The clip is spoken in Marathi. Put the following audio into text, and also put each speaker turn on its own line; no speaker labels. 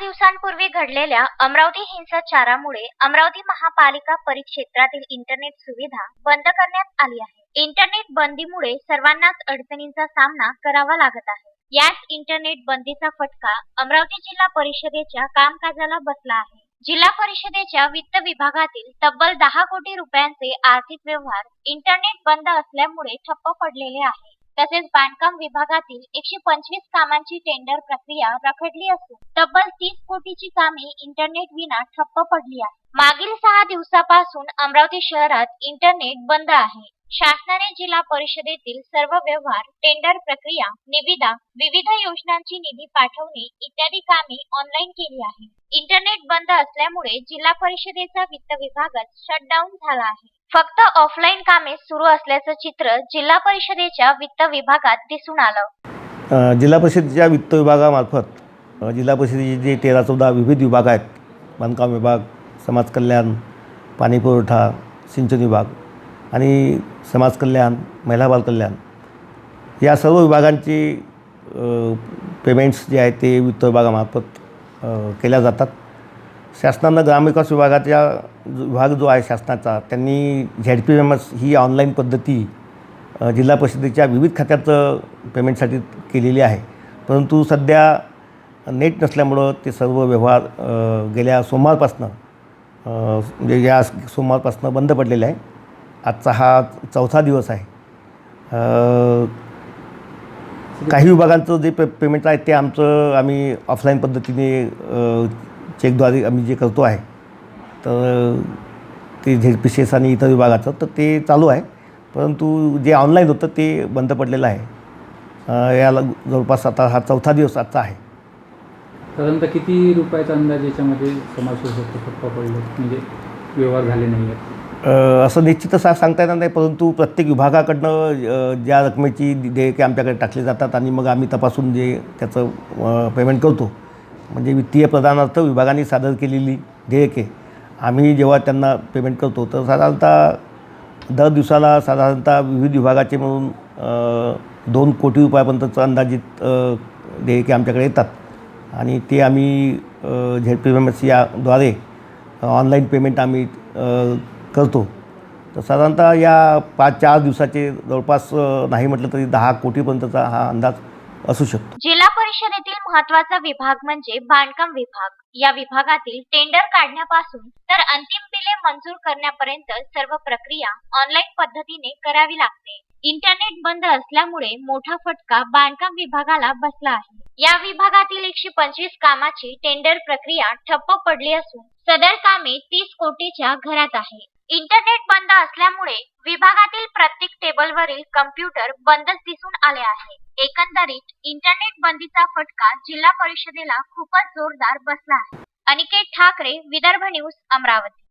दिवसांपूर्वी घडलेल्या अमरावती हिंसाचारामुळे अमरावती महापालिका परिक्षेत्रातील इंटरनेट सुविधा बंद करण्यात आली आहे. इंटरनेट बंदीमुळे सर्वांनाच अडचणींचा सामना करावा लागत आहे. याच इंटरनेट बंदीचा फटका अमरावती जिल्हा परिषदेच्या कामकाजाला बसला आहे. जिल्हा परिषदेच्या वित्त विभागातील तब्बल दहा कोटी रुपयांचे आर्थिक व्यवहार इंटरनेट बंद असल्यामुळे ठप्प पडलेले आहे. तसेच बांधकाम विभागातील एकशे पंचवीस कामांची टेंडर प्रक्रिया रखडली असून तब्बल तीस कोटीची कामे इंटरनेट विना ठप्प पडली आहे मागील सहा दिवसापासून अमरावती शहरात इंटरनेट बंद आहे. शासनाने जिल्हा परिषदेतील सर्व व्यवहार टेंडर प्रक्रिया निविदा विविध योजनांची निधी पाठवणे इत्यादी कामे ऑनलाईन केली आहे इंटरनेट बंद असल्यामुळे जिल्हा परिषदेचा वित्त विभागच शटडाऊन झाला आहे. फक्त ऑफलाईन कामे सुरू असल्याचं चित्र जिल्हा परिषदेच्या वित्त विभागात दिसून आलं.
जिल्हा परिषदेच्या वित्त विभागामार्फत जिल्हा परिषदेचे जे तेरा चौदा विविध विभाग आहेत बांधकाम विभाग समाज कल्याण पाणीपुरवठा सिंचन विभाग आणि समाज कल्याण महिला बालकल्याण या सर्व विभागांची पेमेंट्स जे आहेत ते वित्त विभागामार्फत केल्या जातात. शासनानं ग्रामविकास विभागाच्या जो विभाग जो आहे शासनाचा त्यांनी झेड पी एम एस ही ऑनलाईन पद्धती जिल्हा परिषदेच्या विविध खात्याचं पेमेंटसाठी केलेली आहे. परंतु सध्या नेट नसल्यामुळं ते सर्व व्यवहार गेल्या सोमवारपासनं म्हणजे या सोमवारपासनं बंद पडलेले आहे. आजचा हा चौथा दिवस आहे. काही विभागांचं जे पे पेमेंट आहे ते आमचं आम्ही ऑफलाईन पद्धतीने चेकद्वारे आम्ही जे करतो आहे तर ते झेड पी सी एस आणि इतर विभागाचं तर ते चालू आहे. परंतु जे ऑनलाईन होतं ते बंद पडलेलं आहे. याला जवळपास आता हा चौथा दिवस आजचा आहे.
साधारणतः किती रुपयाचा अंदाज याच्यामध्ये होऊ शकतो? पडले म्हणजे व्यवहार झाले नाही आहेत
असं निश्चित असं सांगता येणार नाही परंतु प्रत्येक विभागाकडनं ज्या रकमेची देयके आमच्याकडे टाकली जातात आणि मग आम्ही तपासून जे त्याचं पेमेंट करतो म्हणजे वित्तीय प्रदानार्थ विभागाने सादर केलेली देयके आम्ही जेव्हा त्यांना पेमेंट करतो तर साधारणतः दर दिवसाला साधारणतः विविध विभागाचे म्हणून दोन कोटी रुपयापर्यंतचं अंदाजित देयके आमच्याकडे येतात. आणि ते आम्ही झेड पी एम एस याद्वारे ऑनलाईन पेमेंट आम्ही करतो. तर साधारणतः या पाच चार दिवसाचे जवळपास नाही म्हटलं तरी दहा कोटीपर्यंतचा हा अंदाज असू शकतो.
जिल्हा परिषदेतील महत्त्वाचा विभाग म्हणजे बांधकाम विभाग. या विभागातील टेंडर काढण्यापासून तर अंतिम बिले मंजूर करण्यापर्यंत सर्व प्रक्रिया ऑनलाईन पद्धतीने करावी लागते. इंटरनेट बंद असल्यामुळे मोठा फटका बांधकाम विभागाला बसला आहे. या विभागातील एकशे पंचवीस कामाची टेंडर प्रक्रिया ठप्प पडली असून सदर कामे तीस कोटीच्या घरात आहे. इंटरनेट बंद असल्यामुळे विभागातील प्रत्येक टेबलवरील कम्प्युटर बंदच दिसून आले आहे. एकंदरीत इंटरनेट बंदीचा फटका जिल्हा परिषदेला खूपच जोरदार बसला आहे. अनिकेत ठाकरे विदर्भ न्यूज अमरावती.